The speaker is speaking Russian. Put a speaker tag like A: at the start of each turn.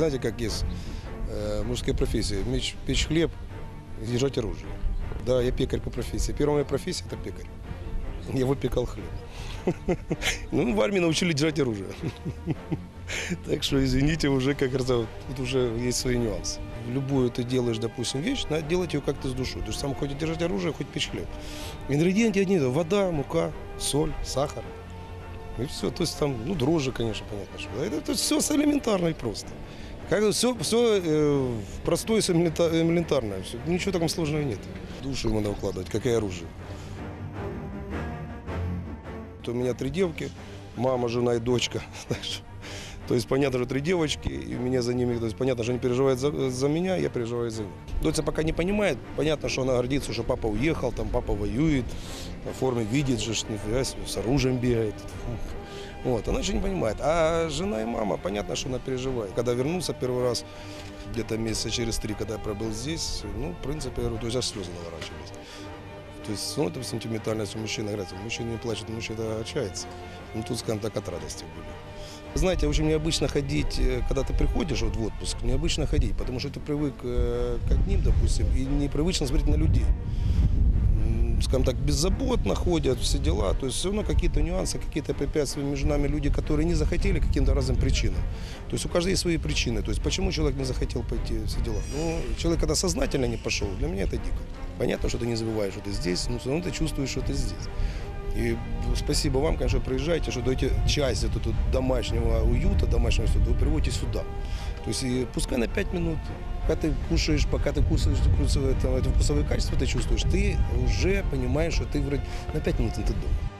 A: Знаете, как есть э, мужская профессия, меч, печь хлеб держать оружие. Да, я пекарь по профессии. Первая моя профессия – это пекарь. Я выпекал хлеб. Ну, в армии научили держать оружие. Так что, извините, уже, как говорится, тут уже есть свои нюансы. Любую ты делаешь, допустим, вещь, надо делать ее как-то с душой. Ты же сам хочешь держать оружие, хоть печь хлеб. Ингредиенты одни – вода, мука, соль, сахар. И все. То есть там, ну, дрожжи, конечно, понятно, что. да. Это, все элементарно и просто. Как все, все э, простое и элемента- элементарное. Всё. Ничего такого сложного нет. Душу ему надо укладывать, как и оружие. Вот У меня три девки, мама, жена и дочка. То есть, понятно, что три девочки, и меня за ними, то есть, понятно, что они переживают за, за меня, я переживаю за них. Дочка пока не понимает, понятно, что она гордится, что папа уехал, там папа воюет, на форме видит же, нифига себе, с оружием бегает. Вот, она еще не понимает. А жена и мама, понятно, что она переживает. Когда вернулся первый раз, где-то месяца через три, когда я пробыл здесь, ну, в принципе, я говорю, то есть аж слезы наворачивались. То есть, ну, это сентиментальность у мужчины, говорят, мужчина не плачет, мужчина отчается. Ну, тут, скажем так, от радости были. Знаете, очень необычно ходить, э, когда ты приходишь вот в отпуск, необычно ходить, потому что ты привык э, к одним, допустим, и непривычно смотреть на людей. Скажем так, беззаботно ходят, все дела. То есть все равно какие-то нюансы, какие-то препятствия между нами люди, которые не захотели каким-то разным причинам. То есть у каждого есть свои причины. То есть почему человек не захотел пойти, все дела. Ну, человек, когда сознательно не пошел, для меня это дико. Понятно, что ты не забываешь, что ты здесь, но все равно ты чувствуешь, что ты здесь. И спасибо вам, конечно, приезжайте, что даете часть тут домашнего уюта, домашнего сюда, вы приводите сюда. То есть и пускай на 5 минут, пока ты кушаешь, пока ты кушаешь, вкусовые, там, эти вкусовые качества ты чувствуешь, ты уже понимаешь, что ты вроде на 5 минут ты дома.